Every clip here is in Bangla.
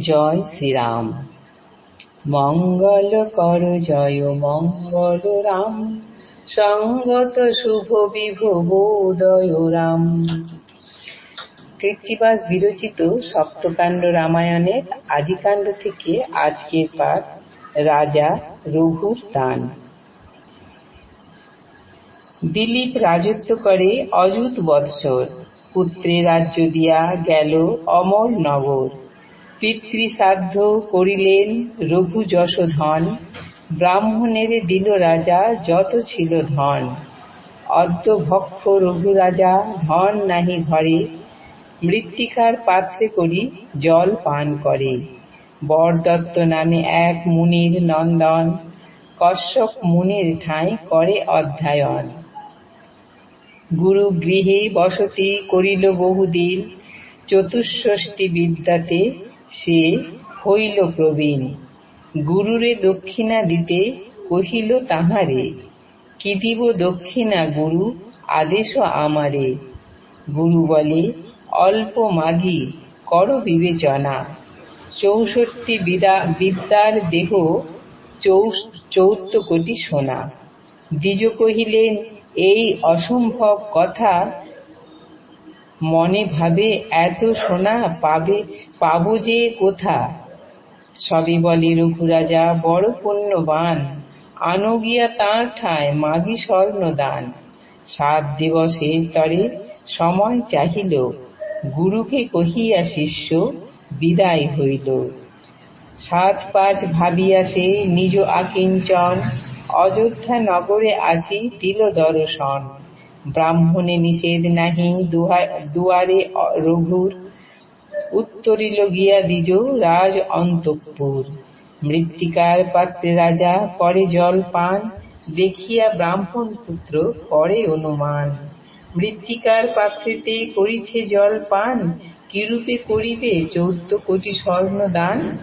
জয় শ্রীরাম। মঙ্গল কর জয়, মঙ্গল রাম। সঙ্গত শুভ বিভব উদয় রাম। কৃত্তিবাস বিরচিত সপ্তকাণ্ড রামায়ণের আদিকাণ্ড থেকে আজকের পাঠ রাজা রঘুর দান। দিলীপ রাজত্ব করে অযুত বৎসর। পুত্রে রাজ্য দিয়া গেল অমর নগর। পিতৃসাধ্য করিলেন রঘু যশোধন ব্রাহ্মণের দিল রাজা যত ছিল ধন। অদ্য ভক্ষ রঘু রাজা ধন নাহি ঘরে মৃত্তিকার পাত্রে করি জল পান করে। বরদত্ত নামে এক মুনির নন্দন, কশ্যপ মুনির ঠাঁই করে অধ্যায়ন। গুরু গৃহে বসতি করিল বহুদিন, চতুষ্ষষ্টি বিদ্যাতে সে হইল প্রবীণ। গুরুরে দক্ষিণা দিতে কহিল তাহারে, কি দিব দক্ষিণা গুরু, আদেশ আমারে? গুরু বলে, অল্প মাগি, কর বিবেচনা। চৌষট্টি বিদ্যার দেহ চৌত্ত কোটি সোনা। দ্বিজ কহিলেন, এই অসম্ভব কথা মনে ভাবে, এত সোনা পাবে, পাব যে কোথা? সবই বলে রঘুরাজা, বড় পুণ্যবান, আনো গিয়া তাঁর ঠায় মাগি স্বর্ণ দান সাত দিবসের তরে সময় চাহিল, গুরুকে কহিয়া শিষ্য বিদায় হইল। সাত পাঁচ ভাবিয়া সে নিজ আকিঞ্চন, অযোধ্যা নগরে আসি দিল দর্শন। ব্রাহ্মণে নিষেধ নাহি দুয়ারে রঘুর উত্তরিল গিয়া দ্বিজ রাজ অন্তঃপুর। মৃত্তিকার পাত্রে রাজা করে জল পান, দেখিয়া ব্রাহ্মণ পুত্র করে অনুমান। মৃত্তিকার পাত্রেতে করিছে জল পান, কিরূপে করিবে চৌদ্দ কোটি স্বর্ণ দান?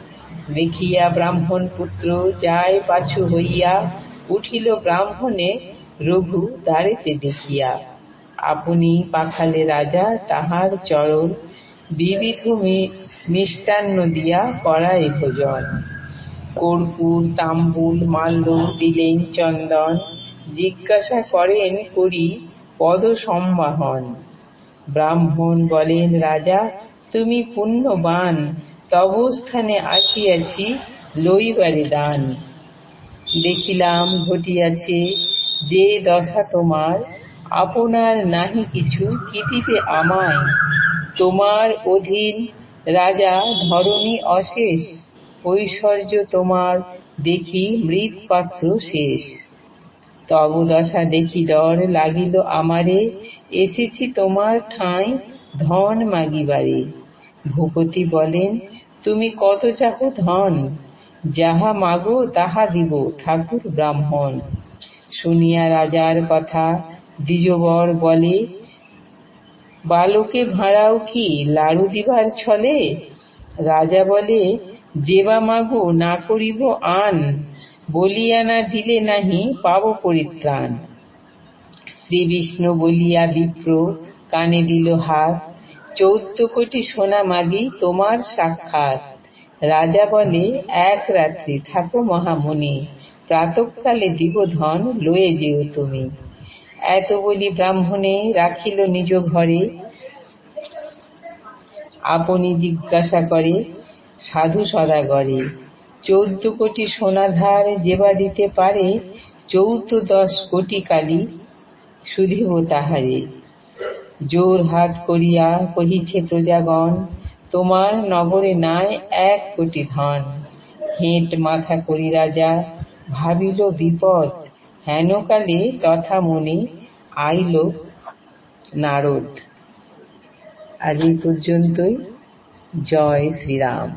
দেখিয়া ব্রাহ্মণ পুত্র যায় পাছু হইয়া উঠিল ব্রাহ্মণে রঘু দ্বারেতে দেখিয়া, আপনি পাখালে রাজা, তাহার চরণ বিবিধ মিষ্টান্ন দিয়া করায় ভোজন। কর্পূর, তাম্বুল মাল্য দিলেন চন্দন, জিজ্ঞাসা করেন করি পদ সম্বাহন ব্রাহ্মণ বলেন, রাজা, তুমি পুণ্যবান তব স্থানে আসিয়াছি লইবারে দান। দেখিলাম ঘটিয়াছে যে দশা তোমার, আপনার নাহি কিছু কি দিবে আমায়। তোমার অধীন রাজা ধরণী অশেষ, ঐশ্বর্য তোমার দেখি মৃত পাত্র শেষ। তব দশা দেখি ডর লাগিল আমারে, এসেছি তোমার ঠাঁই ধন মাগিবারে। ভূপতি বলেন, তুমি কত চাকো ধন? যাহা মাগো তাহা দিব ঠাকুর ব্রাহ্মণ। শুনিয়া রাজার কথা দ্বিজবর বলে, বালকে ভাড়াও কি লাড়ু দিবার ছলে? রাজা বলে যেবা মাগো, না করিব আন, বলিয়া না দিলে নাহি পাব পরিত্রাণ। শ্রী বিষ্ণু বলিয়া বিপ্র কানে দিল হাত, চৌদ্দ কোটি সোনা মাগি, তোমার সাক্ষাৎ। রাজা বলে, এক রাত্রি থাকো মহামুনি। প্রাতকালে দিব ধন লয়ে যেও তুমি। এত বলি ব্রাহ্মণে রাখিল নিজ ঘরে। আপনি জিজ্ঞাসা করে, সাধু সদাগরে, চৌদ্দ কোটি সোনাধার যেবা দিতে পারে, চৌদ্দ দশ কোটি কালী শুধিব তাহারে। জোর হাত করিয়া কহিছে প্রজাগণ, তোমার নগরে নাই এক কোটি ধন। হেঁট মাথা করি রাজা ভাবিল বিপদ। হেনকালে তথা মনে আইল নারদ। আজ এই পর্যন্তই। জয় শ্রীরাম।